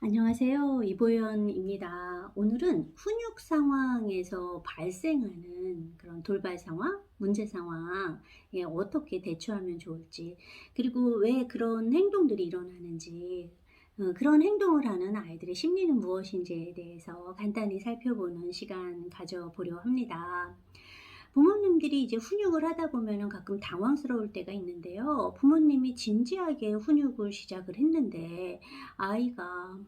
안녕하세요. 이보연입니다. 오늘은 훈육 상황에서 발생하는 그런 돌발 상황, 문제 상황에 어떻게 대처하면 좋을지, 그리고 왜 그런 행동들이 일어나는지, 어, 그런 행동을 하는 아이들의 심리는 무엇인지에 대해서 간단히 살펴보는 시간 가져보려 합니다. 부모님들이 이제 훈육을 하다 보면은 가끔 당황스러울 때가 있는데요. 부모님이 진지하게 훈육을 시작을 했는데 아이가 막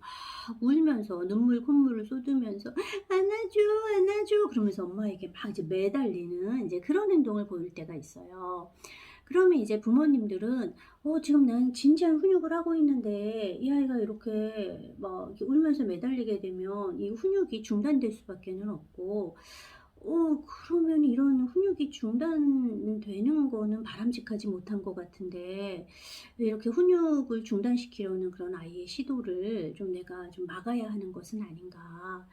울면서 눈물 콧물을 쏟으면서 안아줘 안아줘 그러면서 엄마에게 막 이제 매달리는 이제 그런 행동을 보일 때가 있어요. 그러면 이제 부모님들은 어 지금 난 진지한 훈육을 하고 있는데 이 아이가 이렇게 막 울면서 매달리게 되면 이 훈육이 중단될 수밖에는 없고 어 그러면 이런 훈육이 중단되는 거는 바람직하지 못한 것 같은데 왜 이렇게 훈육을 중단시키려는 그런 아이의 시도를 좀 내가 좀 막아야 하는 것은 아닌가.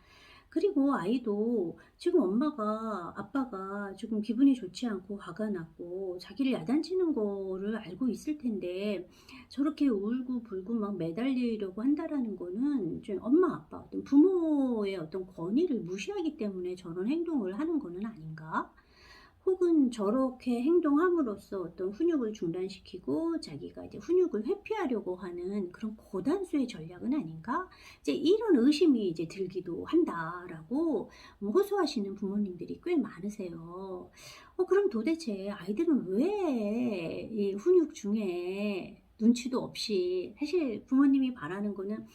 그리고 아이도 지금 엄마가 아빠가 조금 기분이 좋지 않고 화가 났고 자기를 야단치는 거를 알고 있을 텐데 저렇게 울고 불고 막 매달리려고 한다라는 거는 좀 엄마 아빠 어떤 부모의 어떤 권위를 무시하기 때문에 저런 행동을 하는 거는 아닌가? 혹은 저렇게 행동함으로써 어떤 훈육을 중단시키고 자기가 이제 훈육을 회피하려고 하는 그런 고단수의 전략은 아닌가? 이제 이런 의심이 이제 들기도 한다라고 뭐 호소하시는 부모님들이 꽤 많으세요. 어, 그럼 도대체 아이들은 왜 이 훈육 중에 눈치도 없이 사실 부모님이 바라는 거는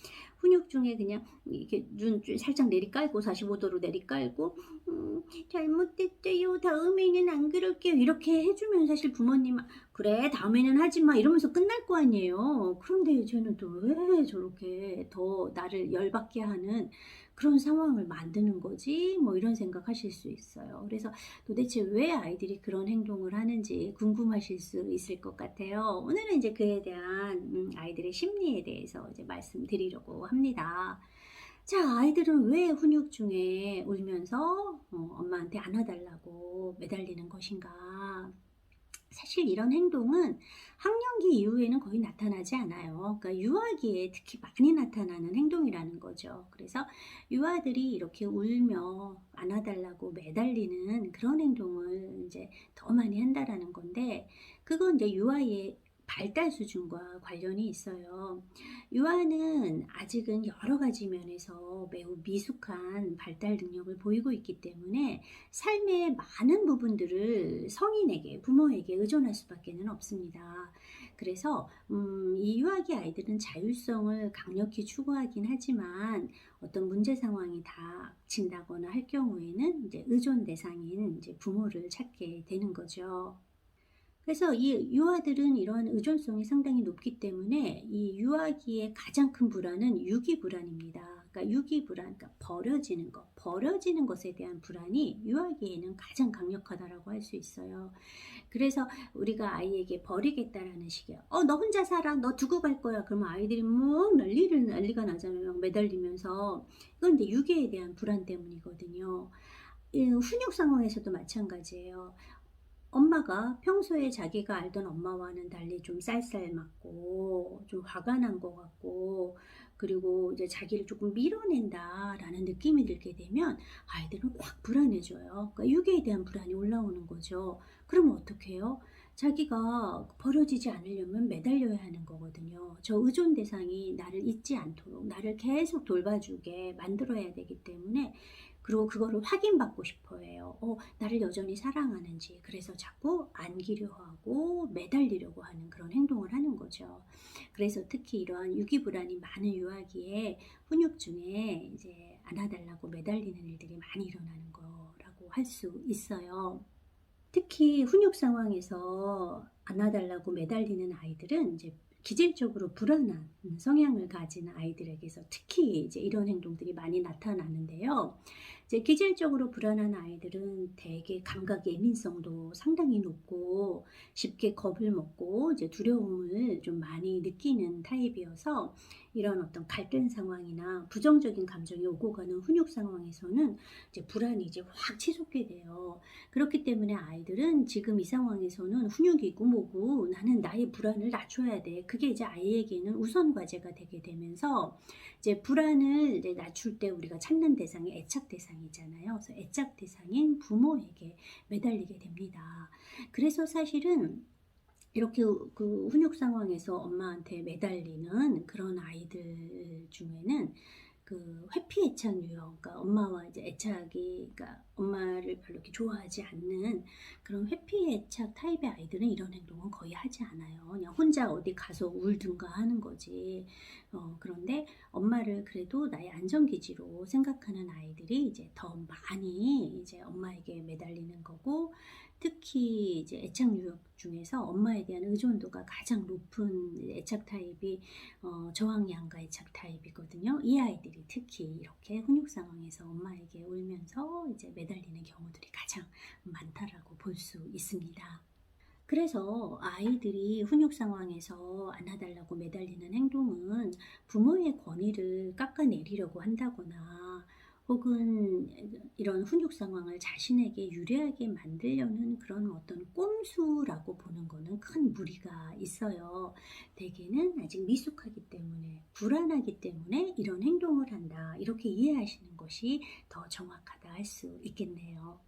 훈육 중에 그냥 이렇게 눈 살짝 내리깔고 45도로 내리깔고 음, 잘못됐대요. 다음에는 안 그럴게요. 이렇게 해주면 사실 부모님은 그래 다음에는 하지 마 이러면서 끝날 거 아니에요. 그런데 쟤는 또 왜 저렇게 더 나를 열받게 하는 그런 상황을 만드는 거지? 뭐 이런 생각하실 수 있어요. 그래서 도대체 왜 아이들이 그런 행동을 하는지 궁금하실 수 있을 것 같아요. 오늘은 이제 그에 대한 음, 아이들의 심리에 대해서 이제 말씀드리려고 합니다. 자, 아이들은 왜 훈육 중에 울면서 어, 엄마한테 안아달라고 매달리는 것인가? 사실 이런 행동은 학령기 이후에는 거의 나타나지 않아요. 그러니까 유아기에 특히 많이 나타나는 행동이라는 거죠. 그래서 유아들이 이렇게 울며 안아달라고 매달리는 그런 행동을 이제 더 많이 한다라는 건데, 그건 이제 유아의 발달 수준과 관련이 있어요. 유아는 아직은 여러 가지 면에서 매우 미숙한 발달 능력을 보이고 있기 때문에 삶의 많은 부분들을 성인에게, 부모에게 의존할 수밖에 는 없습니다. 그래서 음, 이 유아기 아이들은 자율성을 강력히 추구하긴 하지만 어떤 문제 상황이 닥친다거나 할 경우에는 이제 의존 대상인 이제 부모를 찾게 되는 거죠. 그래서 이 유아들은 이러한 의존성이 상당히 높기 때문에 이 유아기의 가장 큰 불안은 유기 불안입니다. 그러니까 유기 불안, 그러니까 버려지는 것, 버려지는 것에 대한 불안이 유아기에는 가장 강력하다라고 할 수 있어요. 그래서 우리가 아이에게 버리겠다라는 식이에요. 어, 너 혼자 살아. 너 두고 갈 거야. 그러면 아이들이 뭐 난리를 난리가 나잖아요. 매달리면서. 이건 이제 유기에 대한 불안 때문이거든요. 훈육 상황에서도 마찬가지예요. 엄마가 평소에 자기가 알던 엄마와는 달리 좀 쌀쌀맞고 좀 화가 난 것 같고 그리고 이제 자기를 조금 밀어낸다라는 느낌이 들게 되면 아이들은 확 불안해져요. 그러니까 유괴에 대한 불안이 올라오는 거죠. 그러면 어떻게 해요? 자기가 버려지지 않으려면 매달려야 하는 거거든요. 저 의존 대상이 나를 잊지 않도록 나를 계속 돌봐주게 만들어야 되기 때문에 그리고 그거를 확인받고 싶어 해요. 어, 나를 여전히 사랑하는지. 그래서 자꾸 안기려 하고 매달리려고 하는 그런 행동을 하는 거죠. 그래서 특히 이러한 유기불안이 많은 유아기에 훈육 중에 이제 안아달라고 매달리는 일들이 많이 일어나는 거라고 할 수 있어요. 특히 훈육 상황에서 안아달라고 매달리는 아이들은 이제 기질적으로 불안한 성향을 가진 아이들에게서 특히 이제 이런 행동들이 많이 나타나는데요. 이제 기질적으로 불안한 아이들은 대개 감각 예민성도 상당히 높고 쉽게 겁을 먹고 이제 두려움을 좀 많이 느끼는 타입이어서 이런 어떤 갈등 상황이나 부정적인 감정이 오고 가는 훈육 상황에서는 이제 불안이 이제 확 치솟게 돼요. 그렇기 때문에 아이들은 지금 이 상황에서는 훈육이고 뭐고 나는 나의 불안을 낮춰야 돼. 그게 이제 아이에게는 우선 과제가 되게 되면서 이제 불안을 이제 낮출 때 우리가 찾는 대상이 애착 대상이잖아요. 그래서 애착 대상인 부모에게 매달리게 됩니다. 그래서 사실은 이렇게 그 훈육 상황에서 엄마한테 매달리는 그런 아이들 중에는 그 회피 애착 유형, 그러니까 엄마와 이제 애착이, 그러니까 엄마를 별로 이렇게 좋아하지 않는 그런 회피 애착 타입의 아이들은 이런 행동은 거의 하지 않아요. 그냥 혼자 어디 가서 울든가 하는 거지. 어, 그런데 엄마를 그래도 나의 안전기지로 생각하는 아이들이 이제 더 많이 이제 엄마에게 매달리는 거고, 특히 이제 애착 유형 중에서 엄마에 대한 의존도가 가장 높은 애착 타입이 어, 저항양가 애착 타입이거든요. 이 아이들이 특히 이렇게 훈육 상황에서 엄마에게 울면서 이제 매달리는 경우들이 가장 많다라고 볼 수 있습니다. 그래서 아이들이 훈육 상황에서 안아달라고 매달리는 행동은 부모의 권위를 깎아내리려고 한다거나 혹은 이런 훈육 상황을 자신에게 유리하게 만들려는 그런 어떤 꼼수라고 보는 거는 큰 무리가 있어요. 대개는 아직 미숙하기 때문에 불안하기 때문에 이런 행동을 한다. 이렇게 이해하시는 것이 더 정확하다 할 수 있겠네요.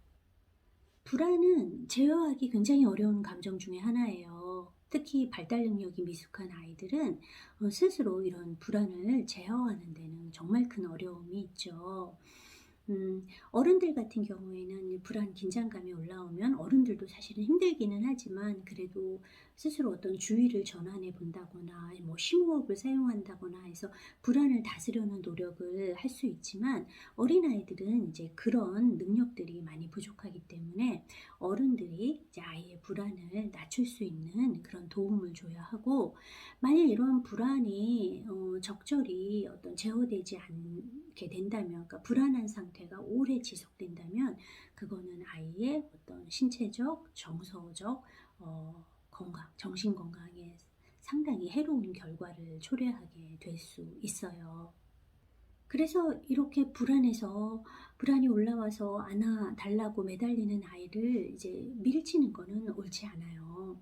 불안은 제어하기 굉장히 어려운 감정 중에 하나예요. 특히 발달 능력이 미숙한 아이들은 어, 스스로 이런 불안을 제어하는 데는 정말 큰 어려움이 있죠. 음, 어른들 같은 경우에는 불안, 긴장감이 올라오면 어른들도 사실은 힘들기는 하지만 그래도 스스로 어떤 주의를 전환해 본다거나 뭐 심호흡을 사용한다거나 해서 불안을 다스려는 노력을 할 수 있지만 어린아이들은 이제 그런 능력들이 많이 부족하기 때문에 어른들이 이제 아이의 불안을 낮출 수 있는 그런 도움을 줘야 하고 만약 이런 불안이 어, 적절히 어떤 제어되지 않게 된다면 그러니까 불안한 상태가 오래 지속된다면 그거는 아이의 어떤 신체적, 정서적 어, 건강, 정신 건강에 상당히 해로운 결과를 초래하게 될 수 있어요. 그래서 이렇게 불안해서 불안이 올라와서 안아 달라고 매달리는 아이를 이제 밀치는 거는 옳지 않아요.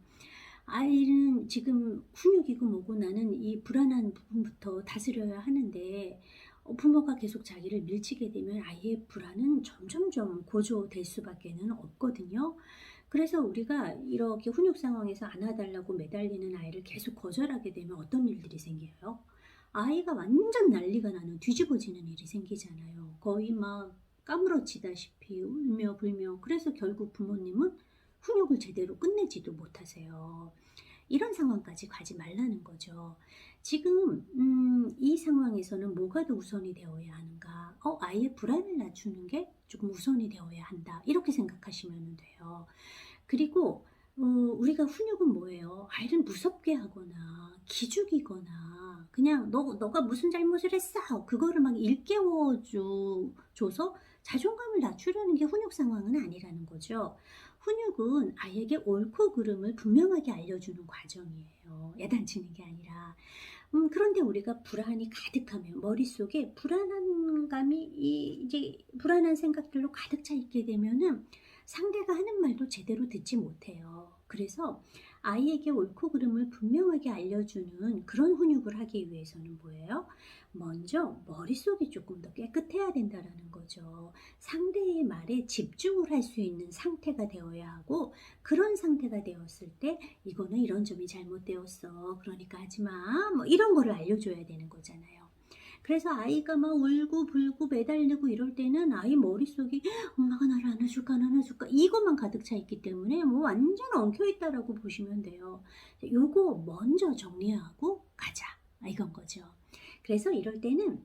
아이는 지금 훈육이고 뭐고 나는 이 불안한 부분부터 다스려야 하는데 어, 부모가 계속 자기를 밀치게 되면 아이의 불안은 점점점 고조될 수밖에는 없거든요. 그래서 우리가 이렇게 훈육 상황에서 안아달라고 매달리는 아이를 계속 거절하게 되면 어떤 일들이 생겨요? 아이가 완전 난리가 나는 뒤집어지는 일이 생기잖아요. 거의 막 까무러치다시피 울며 불며 그래서 결국 부모님은 훈육을 제대로 끝내지도 못하세요. 이런 상황까지 가지 말라는 거죠. 지금 음, 이 상황에서는 뭐가 더 우선이 되어야 하는가? 어, 아이의 불안을 낮추는 게 조금 우선이 되어야 한다. 이렇게 생각하시면 돼요. 그리고 어, 우리가 훈육은 뭐예요? 아이를 무섭게 하거나 기죽이거나 그냥 너 너가 무슨 잘못을 했어 그거를 막 일깨워 줘서 자존감을 낮추려는 게 훈육 상황은 아니라는 거죠. 훈육은 아이에게 옳고 그름을 분명하게 알려주는 과정이에요. 야단치는 게 아니라. 음, 그런데 우리가 불안이 가득하면 머릿속에 불안한 감이 이제 불안한 생각들로 가득 차 있게 되면은 상대가 하는 말도 제대로 듣지 못해요. 그래서 아이에게 옳고 그름을 분명하게 알려주는 그런 훈육을 하기 위해서는 뭐예요? 먼저 머릿속이 조금 더 깨끗해야 된다라는 거죠. 상대의 말에 집중을 할 수 있는 상태가 되어야 하고 그런 상태가 되었을 때 이거는 이런 점이 잘못되었어. 그러니까 하지 마. 뭐 이런 거를 알려줘야 되는 거잖아요. 그래서 아이가 막 울고 불고 매달리고 이럴 때는 아이 머릿속이 엄마가 나를 안아줄까 안아줄까 이것만 가득 차 있기 때문에 뭐 완전 엉켜 있다라고 보시면 돼요. 요거 먼저 정리하고 가자 이건 거죠. 그래서 이럴 때는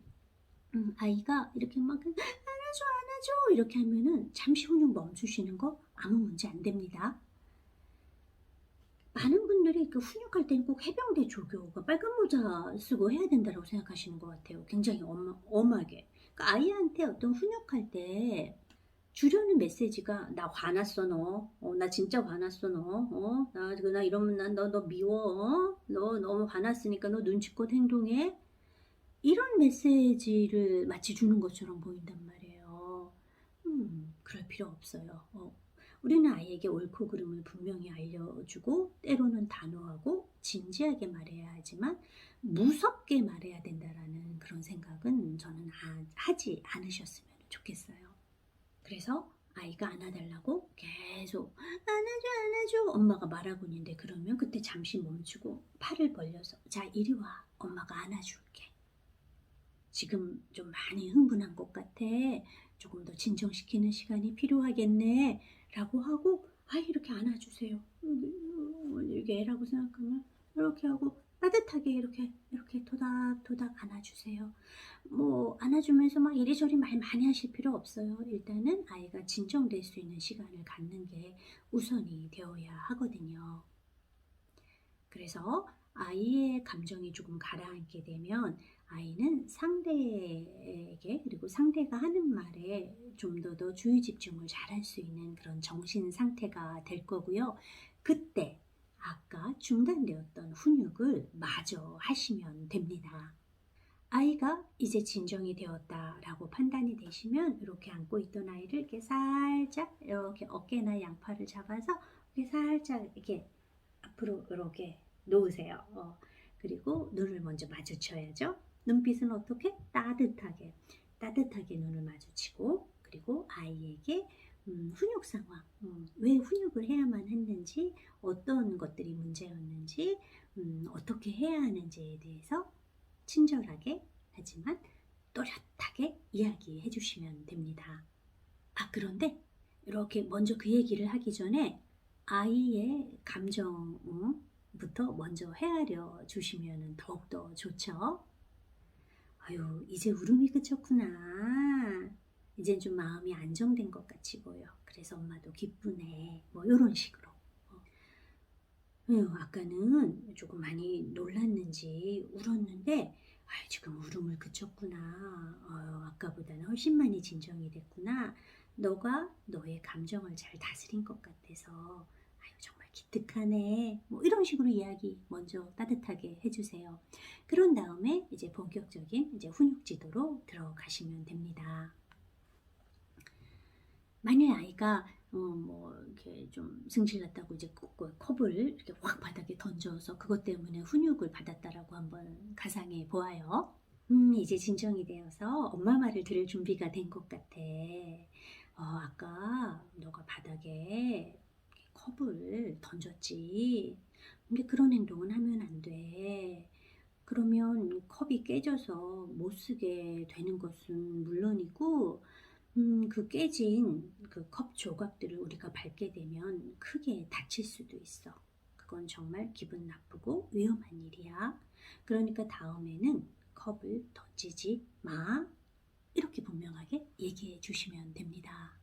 음, 아이가 이렇게 막 안아줘 안아줘 이렇게 하면은 잠시 훈육 멈추시는 거 아무 문제 안 됩니다. 많은 분들이 그 훈육할 때는 꼭 해병대 조교가 빨간 모자 쓰고 해야 된다고 생각하시는 것 같아요. 굉장히 엄, 엄하게. 그러니까 아이한테 어떤 훈육할 때 주려는 메시지가 나 화났어 너. 어, 나 진짜 화났어 너. 어, 나, 나 이러면 난 너너 미워. 어? 너 너무 화났으니까 너 눈치껏 행동해. 이런 메시지를 마치 주는 것처럼 보인단 말이에요. 음, 그럴 필요 없어요. 어, 우리는 아이에게 옳고 그름을 분명히 알려주고 때로는 단호하고 진지하게 말해야 하지만 무섭게 말해야 된다라는 그런 생각은 저는 하- 하지 않으셨으면 좋겠어요. 그래서 아이가 안아달라고 계속 안아줘 안아줘 엄마가 말하고 있는데 그러면 그때 잠시 멈추고 팔을 벌려서 자 이리 와 엄마가 안아줄게 지금 좀 많이 흥분한 것 같아 조금 더 진정시키는 시간이 필요하겠네 라고 하고 아이 이렇게 안아주세요 이게 애라고 생각하면 이렇게 하고 따뜻하게 이렇게 이렇게 도닥도닥 안아주세요 뭐 안아주면서 막 이리저리 말 많이 하실 필요 없어요. 일단은 아이가 진정될 수 있는 시간을 갖는 게 우선이 되어야 하거든요. 그래서 아이의 감정이 조금 가라앉게 되면 아이는 상대에게 그리고 상대가 하는 말에 좀 더 더 주의 집중을 잘할 수 있는 그런 정신 상태가 될 거고요. 그때 아까 중단되었던 훈육을 마저 하시면 됩니다. 아이가 이제 진정이 되었다라고 판단이 되시면 이렇게 안고 있던 아이를 이렇게 살짝 이렇게 어깨나 양팔을 잡아서 이렇게 살짝 이렇게 앞으로 이렇게 놓으세요. 어, 그리고 눈을 먼저 마주쳐야죠. 눈빛은 어떻게? 따뜻하게 따뜻하게 눈을 마주치고 그리고 아이에게 음, 훈육 상황, 음, 왜 훈육을 해야만 했는지, 어떤 것들이 문제였는지, 음, 어떻게 해야 하는지에 대해서 친절하게 하지만 또렷하게 이야기해 주시면 됩니다. 아, 그런데 이렇게 먼저 그 얘기를 하기 전에 아이의 감정부터 먼저 헤아려 주시면 더욱더 좋죠. 아유, 이제 울음이 그쳤구나. 이젠 좀 마음이 안정된 것 같이 보여. 그래서 엄마도 기쁘네. 뭐 이런 식으로. 어, 아까는 조금 많이 놀랐는지 울었는데 아, 지금 울음을 그쳤구나. 어, 아까보다는 훨씬 많이 진정이 됐구나. 너가 너의 감정을 잘 다스린 것 같아서 아유 정말 기특하네. 뭐 이런 식으로 이야기 먼저 따뜻하게 해주세요. 그런 다음에 이제 본격적인 이제 훈육 지도로 들어가시면 됩니다. 만일 아이가 어, 뭐 이렇게 좀 승질났다고 이제 그 컵을 이렇게 확 바닥에 던져서 그것 때문에 훈육을 받았다라고 한번 가상해 보아요. 음, 이제 진정이 되어서 엄마 말을 들을 준비가 된 것 같아. 어, 아까 너가 바닥에 컵을 던졌지. 근데 그런 행동은 하면 안 돼. 그러면 컵이 깨져서 못 쓰게 되는 것은 물론이고, 음, 그 깨진 그 컵 조각들을 우리가 밟게 되면 크게 다칠 수도 있어. 그건 정말 기분 나쁘고 위험한 일이야. 그러니까 다음에는 컵을 던지지 마. 이렇게 분명하게 얘기해 주시면 됩니다.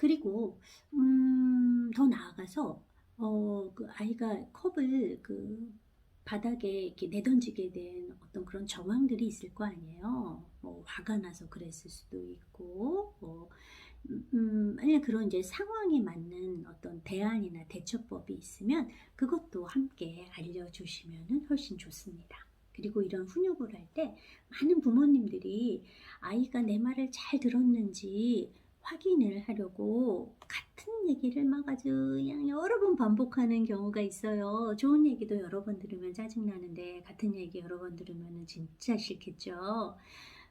그리고 음, 더 나아가서 어, 그 아이가 컵을 그 바닥에 이렇게 내던지게 된 어떤 그런 정황들이 있을 거 아니에요. 뭐 화가 나서 그랬을 수도 있고, 뭐 음, 만약 그런 이제 상황에 맞는 어떤 대안이나 대처법이 있으면 그것도 함께 알려주시면 훨씬 좋습니다. 그리고 이런 훈육을 할 때 많은 부모님들이 아이가 내 말을 잘 들었는지 확인을 하려고 같은 얘기를 막 아주 그냥 여러 번 반복하는 경우가 있어요. 좋은 얘기도 여러 번 들으면 짜증나는데 같은 얘기 여러 번 들으면 진짜 싫겠죠.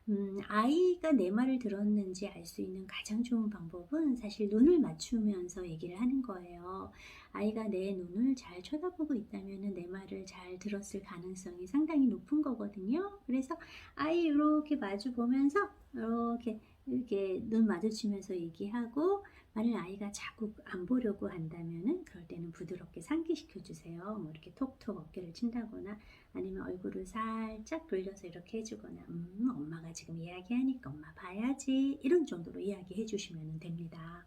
음, 아이가 내 말을 들었는지 알 수 있는 가장 좋은 방법은 사실 눈을 맞추면서 얘기를 하는 거예요. 아이가 내 눈을 잘 쳐다보고 있다면 내 말을 잘 들었을 가능성이 상당히 높은 거거든요. 그래서 아이 이렇게 마주 보면서 이렇게 이렇게 눈 마주치면서 얘기하고 만일 아이가 자꾸 안 보려고 한다면은 그럴 때는 부드럽게 상기시켜 주세요. 뭐 이렇게 톡톡 어깨를 친다거나 아니면 얼굴을 살짝 돌려서 이렇게 해주거나 음 엄마가 지금 이야기하니까 엄마 봐야지 이런 정도로 이야기해 주시면 됩니다.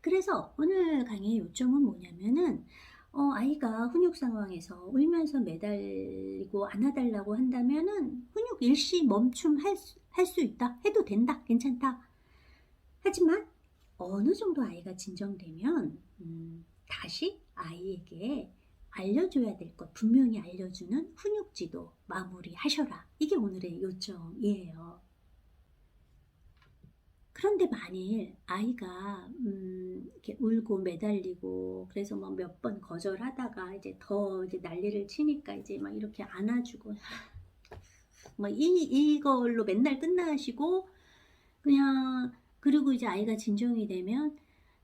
그래서 오늘 강의의 요점은 뭐냐면은 어, 아이가 훈육 상황에서 울면서 매달리고 안아달라고 한다면은 훈육 일시 멈춤 할 수, 할 수 있다. 해도 된다. 괜찮다. 하지만 어느 정도 아이가 진정되면 음, 다시 아이에게 알려줘야 될 것 분명히 알려주는 훈육지도 마무리하셔라. 이게 오늘의 요점이에요. 그런데 만일 아이가 음, 이렇게 울고 매달리고 그래서 뭐 몇 번 거절하다가 이제 더 이제 난리를 치니까 이제 막 이렇게 안아주고 뭐이 이걸로 맨날 끝나시고 그냥 그리고 이제 아이가 진정이 되면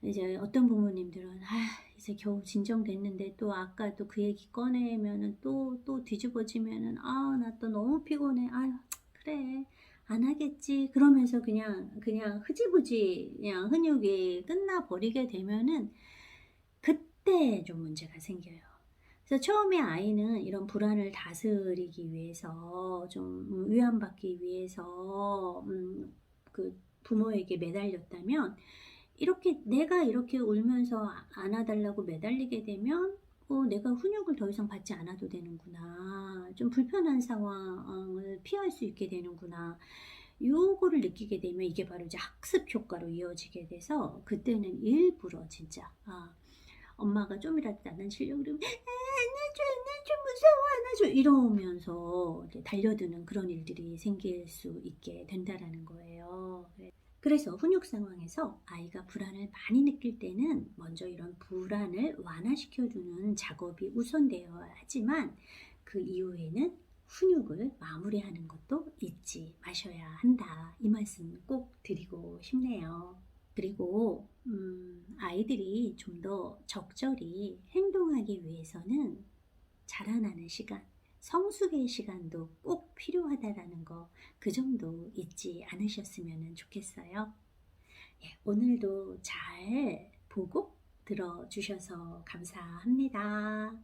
이제 어떤 부모님들은 아 이제 겨우 진정됐는데 또 아까 또 그 얘기 꺼내면은 또 또 뒤집어지면은 아 나 또 너무 피곤해. 아유 그래 안 하겠지 그러면서 그냥 그냥 흐지부지 그냥 훈육이 끝나 버리게 되면은 그때 좀 문제가 생겨요. 그래서 처음에 아이는 이런 불안을 다스리기 위해서 좀 위안받기 위해서 음, 그 부모에게 매달렸다면 이렇게 내가 이렇게 울면서 안아달라고 매달리게 되면 어, 내가 훈육을 더 이상 받지 않아도 되는구나. 좀 불편한 상황을 피할 수 있게 되는구나. 요거를 느끼게 되면 이게 바로 이제 학습 효과로 이어지게 돼서 그때는 일부러 진짜 아, 엄마가 좀이라도 그러면 아, 안아줘 안아줘 무서워 안아줘 이러면서 달려드는 그런 일들이 생길 수 있게 된다라는 거예요. 그래서 훈육 상황에서 아이가 불안을 많이 느낄 때는 먼저 이런 불안을 완화시켜주는 작업이 우선되어야 하지만 그 이후에는 훈육을 마무리하는 것도 잊지 마셔야 한다. 이 말씀 꼭 드리고 싶네요. 그리고 음, 아이들이 좀 더 적절히 행동하기 위해서는 자라나는 시간, 성숙의 시간도 꼭 필요하다라는 거 그 정도 잊지 않으셨으면 좋겠어요. 예, 오늘도 잘 보고 들어주셔서 감사합니다.